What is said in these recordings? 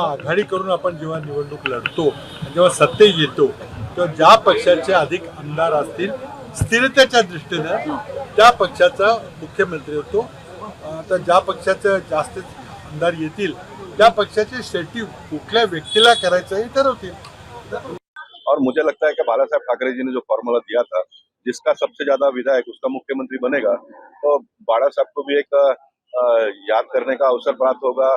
आघाडी करून आपण जेव्हा निवडणूक लढतो जेव्हा सत्ते येतो तेव्हा ज्या पक्षाचे अधिक आमदार असतील स्थिरतेच्या दृष्टीनं त्या पक्षाचा मुख्यमंत्री होतो. तर ज्या पक्षाचं जास्त आमदार येतील त्या पक्षाची शेती कुठल्या व्यक्तीला करायचं हे ठरवतील. और मुझे लगता है कि बाला साहब ठाकरे जी ने जो फॉर्मूला दिया था जिसका सबसे ज्यादा विधायक उसका मुख्यमंत्री बनेगा तो बाड़ा साहब को भी एक याद करने का अवसर प्राप्त होगा।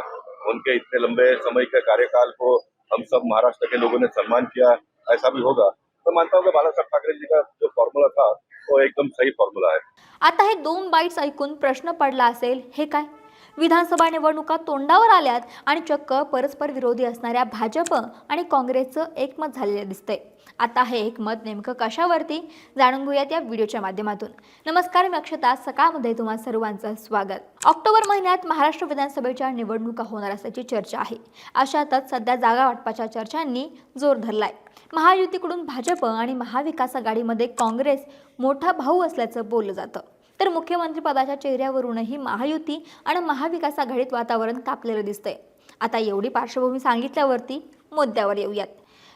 उनके इतने लंबे समय के कार्यकाल को हम सब महाराष्ट्र के लोगों ने सम्मान किया ऐसा भी होगा। तो मानता हूँ कि बाला साहब ठाकरे जी का जो फॉर्मूला था वो एकदम सही फॉर्मूला है। आता हे दोन बाईट्स ऐकून प्रश्न पडला असेल हे काय? विधानसभा निवडणुका तोंडावर आल्यात आणि चक्क परस्पर विरोधी असणाऱ्या भाजप आणि काँग्रेसचं एकमत झालेलं दिसतंय. आता हे एकमत नेमकं कशावरती? जाणून घेऊयात या व्हिडिओच्या माध्यमातून. नमस्कार मी अक्षता. सकाळमध्ये तुम्हा सर्वांचं स्वागत. ऑक्टोबर महिन्यात महाराष्ट्र विधानसभेच्या निवडणुका होणार असल्याची चर्चा आहे. अशातच सध्या जागा वाटपाच्या चर्चांनी जोर धरलाय. महायुतीकडून भाजप आणि महाविकास आघाडीमध्ये काँग्रेस मोठा भाऊ असल्याचं बोललं जातं. तर मुख्यमंत्रीपदाच्या चेहऱ्यावरूनही महायुती आणि महाविकास आघाडीत वातावरण तापलेलं दिसतंय. आता एवढी पार्श्वभूमी सांगितल्यावरती मुद्द्यावर येऊयात.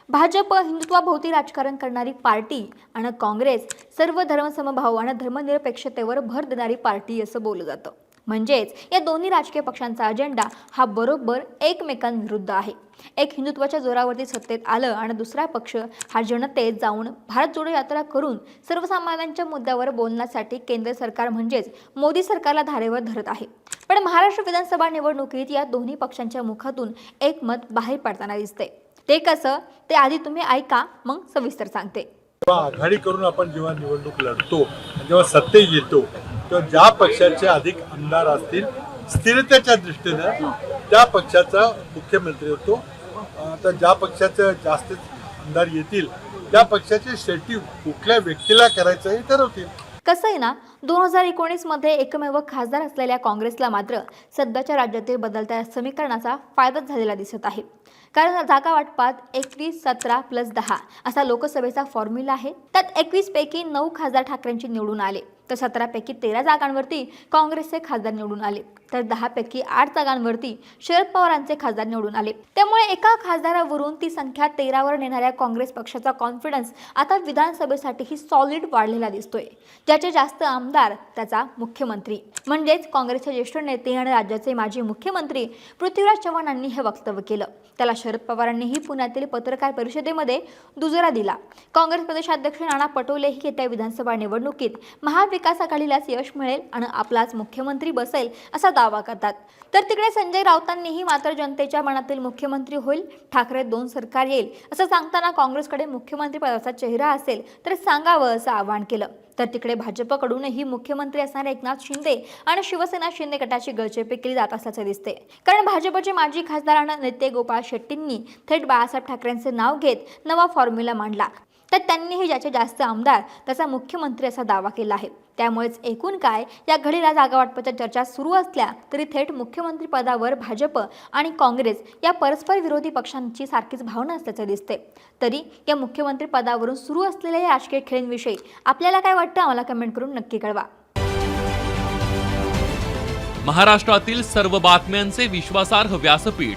भाजप हिंदुत्वाभोवती राजकारण करणारी पार्टी आणि काँग्रेस सर्व धर्मसमभाव आणि धर्मनिरपेक्षतेवर भर देणारी पार्टी असं बोललं जातं. म्हणजेच या दोन्ही राजकीय पक्षांचा अजेंडा हा बरोबर एकमेकांविरुद्ध आहे. एक हिंदुत्वाच्या जोरावरती सत्तेत आलं आणि दुसरा पक्ष हा जनतेत जाऊन भारत जोडो यात्रा करून सर्वसामान्यांच्या मुद्द्यावर बोलण्यासाठी केंद्र सरकार म्हणजेच मोदी सरकारला धारेवर धरत आहे. पण महाराष्ट्र विधानसभा निवडणुकीत या दोन्ही पक्षांच्या मुखातून एक मत बाहेर पडताना दिसते ते कसं? ते आधी तुम्ही ऐका मग सविस्तर सांगते. आघाडी करून आपण जेव्हा निवडणूक लढतो जेव्हा सत्तेत येतो किंवा ज्या पक्षाचे अधिक आमदार असतील स्थिरतेच्या दृष्टीनं त्या पक्षाचा मुख्यमंत्री होतो. तर ज्या पक्षाचं जास्त आमदार येतील त्या पक्षाची शेती कुठल्या व्यक्तीला करायचं हे ठरवतील. कसं आहे ना दोन हजार एकोणीसमध्ये एकमेव खासदार असलेल्या काँग्रेसला मात्र सध्याच्या राज्यातील बदलत्या समीकरणाचा फायदाच झालेला दिसत आहे. कारण जागा वाटपात एकवीस सतरा प्लस दहा असा लोकसभेचा फॉर्म्युला आहे. त्यात एकवीस पैकी नऊ खासदार ठाकरेंची निवडून आले. तर सतरापैकी तेरा जागांवरती काँग्रेसचे खासदार निवडून आले. तर दहापैकी आठ जागांवरती शरद पवारांचे खासदार निवडून आले. त्यामुळे एका खासदारावरून ती संख्या तेरावर नेणाऱ्या काँग्रेस पक्षाचा कॉन्फिडन्स आता विधानसभेसाठीही सॉलिड वाढलेला दिसतोय. ज्याचे जास्त आमदार त्याचा मुख्यमंत्री. म्हणजेच काँग्रेसचे ज्येष्ठ नेते आणि राज्याचे माजी मुख्यमंत्री पृथ्वीराज चव्हाणांनी हे वक्तव्य केलं. त्याला शरद पवारांनीही पुण्यातील पत्रकार परिषदेमध्ये दुजोरा दिला. काँग्रेस प्रदेशाध्यक्ष नाना पटोलेही येत्या विधानसभा निवडणुकीत महाविकास आघाडीलाच यश मिळेल आणि आपलाच मुख्यमंत्री बसेल असा दावा करतात. तर तिकडे संजय राऊतांनीही मात्र जनतेच्या मनातील मुख्यमंत्री होईल ठाकरे दोन सरकार येईल असं सांगताना काँग्रेसकडे मुख्यमंत्री पदाचा चेहरा असेल तर सांगावं असं आवाहन केलं. तर तिकडे भाजपकडूनही मुख्यमंत्री असणारे एकनाथ शिंदे आणि शिवसेना शिंदे गटाची गळचेपी केली जात असल्याचे दिसते कारण भाजपचे माजी खासदार आणि नेते गोपाळ शेट्टींनी थेट बाळासाहेब ठाकरेंचे नाव घेत नवा फॉर्म्युला मांडला. तर त्यांनीही ज्याचे जास्त आमदार त्याचा मुख्यमंत्री असा दावा केला आहे. त्यामुळेच एकूण काय या घडीला जागा वाटपाच्या चर्चा सुरू असल्या तरी थेट मुख्यमंत्रीपदावर भाजप आणि काँग्रेस या परस्पर विरोधी पक्षांची सारखीच भावना असल्याचे दिसते तरी या मुख्यमंत्रीपदावरून सुरू असलेल्या या राजकीय खेळींविषयी आपल्याला काय वाटतं आम्हाला कमेंट करून नक्की कळवा. महाराष्ट्रातील सर्व बातम्यांचे विश्वासार्ह व्यासपीठ